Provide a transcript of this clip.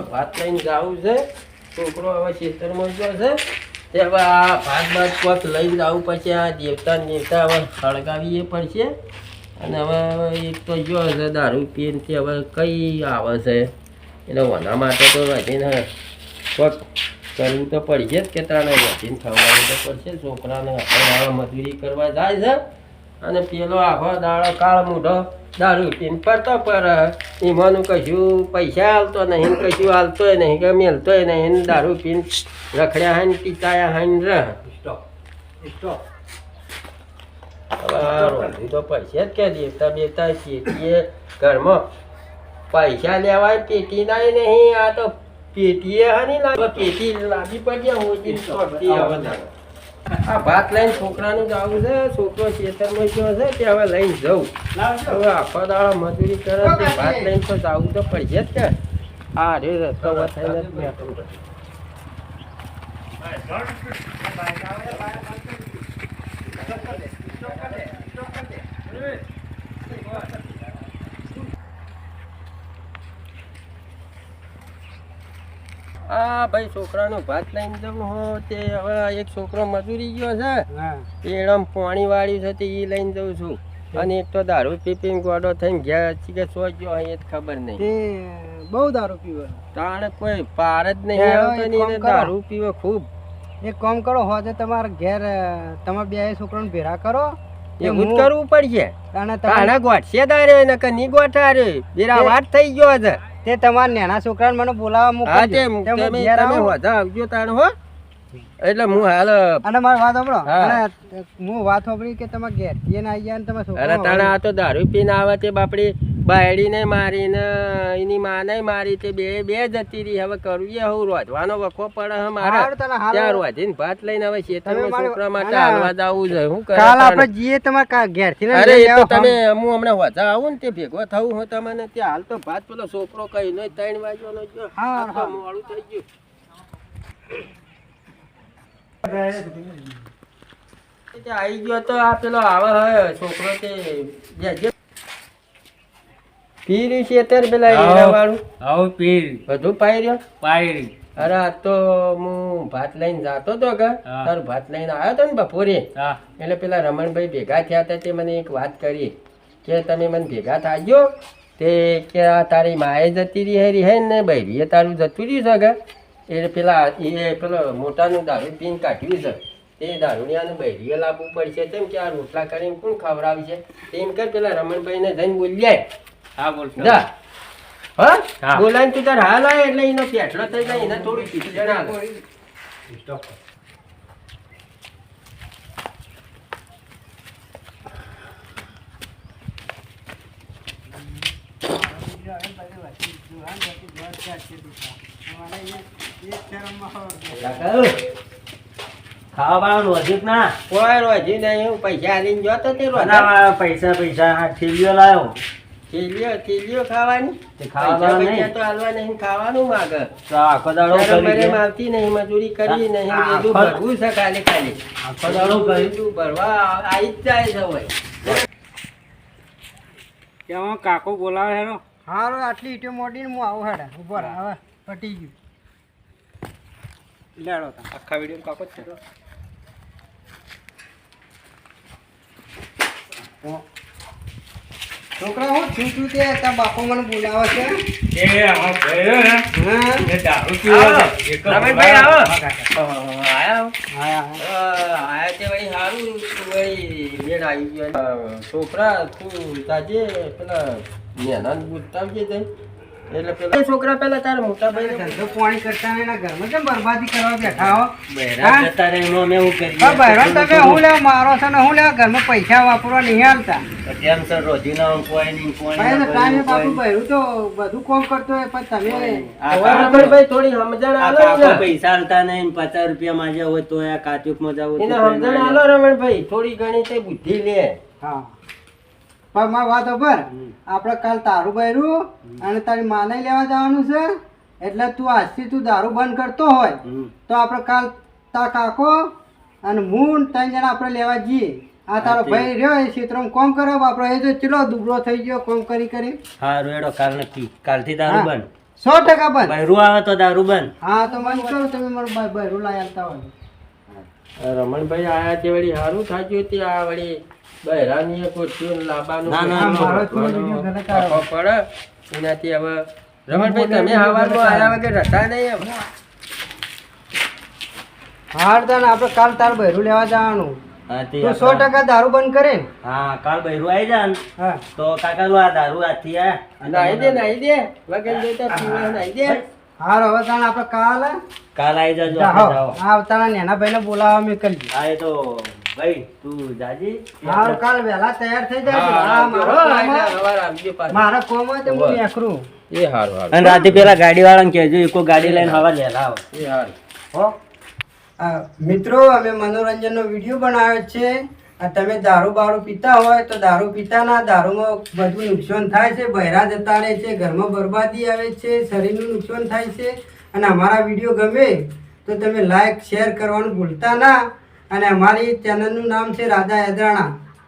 ભાત લઈને જવું છે, છોકરો હવે ખેતરમાં ગયો છે, તે હવે આ ભાત ભાત કોક લઈને જવું પછી આ દેવતા દેવતા હવે સળગાવીએ પડશે. અને હવે એક તો જો છે દારૂ પીને, તે હવે કઈ આવે છે? એટલે વના માટે તો વધીને કોક કરવું તો પડશે જ કે તાણે વધીને ખવડાવવું તો પડશે. છોકરાને હવે મજૂરી કરવા જાય છે. અને પેલો આખો દાડો કાળ મૂઢો દારૂ પીને ફરતો પર એમાંનું કશું પૈસા હાલતો નહીં કશું હાલતોય નહીં કે મેલતોય નહીં. દારૂ પીને રખડ્યા હાઈ ને પીતાયા હાઈ ને રહ. તો પૈસા જ કે દેવતા બેવતા પેટીએ ઘરમાં પૈસા લેવાય પેટી નાય નહીં. આ તો પેટીએ હાની લાગે. પેટી લાવી પડ્યા તારે. આ ભાત લઈને છોકરાનું જવું છે છોકરો ખેતરમાં ગયો છે તે હવે લઈને જવું હવે આખો દાડો મજૂરી કરે છે ભાત લઈને તો જવું તો પડશે જ કે આ રે રસ્તો વથાઈને જ બેઠું આ ભાઈ છોકરાનો ભાત લઈને જવું હો તે હવે એક છોકરો મજૂરી ગયો છે. એડમ પાણી વાળ્યું છે તે એ લઈને જઉં છું. અને એક તો દારૂ પી પીને ગોડો થઈને ઘેર કે સો ગયો એ જ ખબર નહીં. બહુ દારૂ પીવે. તાણે કોઈ પાર જ નહીં એને કરો. દારૂ પીવે ખૂબ. એક કામ કરો હોજે તમારા ઘેર તમે બે છોકરાને ભેરા કરો. એવું કરવું પડશે. તાણે તમે ગોઠશે દારે ને કે ની ગોઠારે? બેરા વાત થઈ ગયો છે. તે તમારા નેના છોકરાને મને બોલાવવા તે તમે તમે આવું. આવજો તાણ હો એટલે હું હાલ અને મારી વાત સાંભળો. અને હું વાત સાંભળી કે તમે ઘેર એને આવી ગયા ને તમે અરે છોકરા આ તો દારૂ પીને આવે તે બાપડી બાયડીને મારીને એની માને મારી તે બે બે જતી રહી હવે કરવી હું રોજવાનો વખો પડે હે મારે. ત્યાં રોધીને ભાત લઈને હવે ખેતરમાં છોકરા માટે હાલવા જાવું છે. હું કરે કાલ આપણે જઈએ તમારે ઘેરથી અરે એ તો તમે હું હમણાં હોતા આવું ને તે ભેગો થવું હું તમને ત્યાં. હાલ તો ભાત પેલો છોકરો કઈ નહીં ત્રણ વાગ્યાનો હા. મોડું થઈ ગયું. આઈ ગયો તો આ પેલો આવે હે છોકરો તે જે- જે છે અત્યારે પેલા આવો. વાળું આવ પીર બધું પાઈ રહ્યો? પાયરી અરે આ તો હું ભાત લઈને જાતો તો કે. તાર ભાત લઈને આવ્યો તો ને બપોરે. એટલે પેલા રમણભાઈ ભેગા થયા હતા તે મને એક વાત કરી. કે તમે મને ભેગા થાજો. તે કે તારી માએ જતી રહી હે રહી હે ને બૈરીએ તારું જતું રહ્યું છે કે એટલે પેલા એ પેલો મોટાનું દારૂ પીને કાઢ્યું છે. તે દારૂડિયાને બૈરીએ લાવવું પડશે. તેમ કે આ રોટલા કરીને કોણ ખવડાવશે તેમ કર પેલા રમણભાઈને જઈને જાય હા બોલ દા હા? હા. બોલાવીને તું તાર હાલ આવે એટલે એનો પેટલો થઈ જાય એને થોડી શિક્ષણ આવે વાળાનું હજુ ના. કોઈ રોજી નહીં હું પૈસા આલીને ગયો તે રોજા. પૈસા પૈસા થેલીઓ લાવ્યો થેલીઓ થેલીઓ ખાવાની? પૈસા તો હાલવા નહીં ખાવાનું માગે. તો આખો દાડો. આવતી નહીં મજૂરી કરી નહીં બધું ભરવું છે ખાલી ખાલી. આખો દાડો બધું ભરવા આવી જ જાય છે હોય. કાકો બોલાવે હેનો હારું આટલી ઈટો મોટી હું આવું હેડે. ઉપર હવે પટી ગયું. લેડો તા આખા વીડિયો કાકો જ છે. છોકરા હું છું છું તે તાર બાપો મને બોલાવે છે. એ આમાં ગયો ને હા. એ દારૂ પીવો છે. એક ભાઈ આવો. આયા આયા તે ભાઈ સારું ભાઈ મેળ આવી ગયો. છોકરા તું તાજે પેલા મહેનત ગુતાવજે તઈ એટલે પેલા છોકરા પેલા તારા મોટા ભાઈ ધંધો પાણી કરતા હોય એના ઘરમાં કેમ બરબાદી કરવા બેઠા હો? બહેરા જતા રહે એમાં અમે શું કરીએ? હા તમે હું લેવા મારો છો ને હું લેવા ઘરમાં પૈસા વાપરવા નહીં હાલતા પછી સર રોજીના કોઈ નહીં, કોઈ નહીં, તો બાપુ બહેરું તો બધું કોમ કરતો હોય પણ તમે હવે કાકો- થોડી સમજણ આલો ને પૈસા આલતા નહીં ને પચાસ રૂપિયા માંગ્યા હોય તો આ કાચુકમાં જાવું એને સમજણ આલો રમણ ભાઈ થોડી ઘણી તે બુદ્ધિ લે. હા. પણ મારી વાત ઉપર. આપણે કાલ તારું બહેરું અને તારી માને લેવા જવાનું છે. એટલે તું આજથી તું દારૂ બંધ કરતો હોય. તો આપણે કાલ તા કાકો અને હું ત્રણ જણા આપણે લેવા જઈએ. આ તારો ભાઈ રહ્યો એ ક્ષેત્રમાં કોમ કરો આપણે એ તો ચલો દુબળો થઈ ગયો કોમ કરી કરી. હા રેડો કાલ નક્કી કાલથી દારૂ બંધ. સો ટકા બંધ. બૈરું આવે તો દારૂ બંધ. હા તો મને કહો તમે મારું ભાઈ બહેરું લાવી આવતા હોય. રમણભાઈ આયા તે વળી સારું થાક્યું તે આ વળી બહેરાની એ ખોટ્યું ને ના, ના, ખોટ્યું. મારો થોડો વીડિયો ઘણો ગલત આવ્યો. ખફો પડે એનાથી હવે રમણભાઈ તમે હવારમાં આયા વગર હતા નહીં હાર તને આપણે કાલ તાર બહેરું લેવા જવાનું. સો ટકા દારૂ બંધ કરે ને? હા કાલ બૈરું આવી જાય ને તો કાકા આ દારૂ આથી આ નાઈ દે નાઈ દે. વગર જોતા પીવા નાઈ દે. હાર હવે તને આપણે કાલ કાલ આવી જજો. હા તારા નેના ભાઈને બોલાવવા મેં કરી હા એ તો ભાઈ તું જાજી? હાલ કાલ વહેલા તૈયાર થઈ જાય મારો કોમ હોય- તો હું બરાબર. એ હારું હારું. અને રાતે પેલા ગાડી વાળાને કહેજો એકો ગાડી લઈને હવા લેલા આવો. એ હારું. હો. મિત્રો અમે મનોરંજનનો વીડિયો બનાવ્યો છે. તમે દારૂ બારૂ પીતા હોય તો દારૂ પીતા ના દારૂમાં બધું નુકસાન થાય છે બહેરા જતા રહે છે ઘરમાં બરબાદી આવે છે શરીરનું નુકસાન થાય છે. અને અમારા વીડિયો ગમે તો તમે લાઈક શેર કરવાનું ભૂલતા ના. અને અમારી ચેનલનું નામ છે રાજા યદ્રાણા.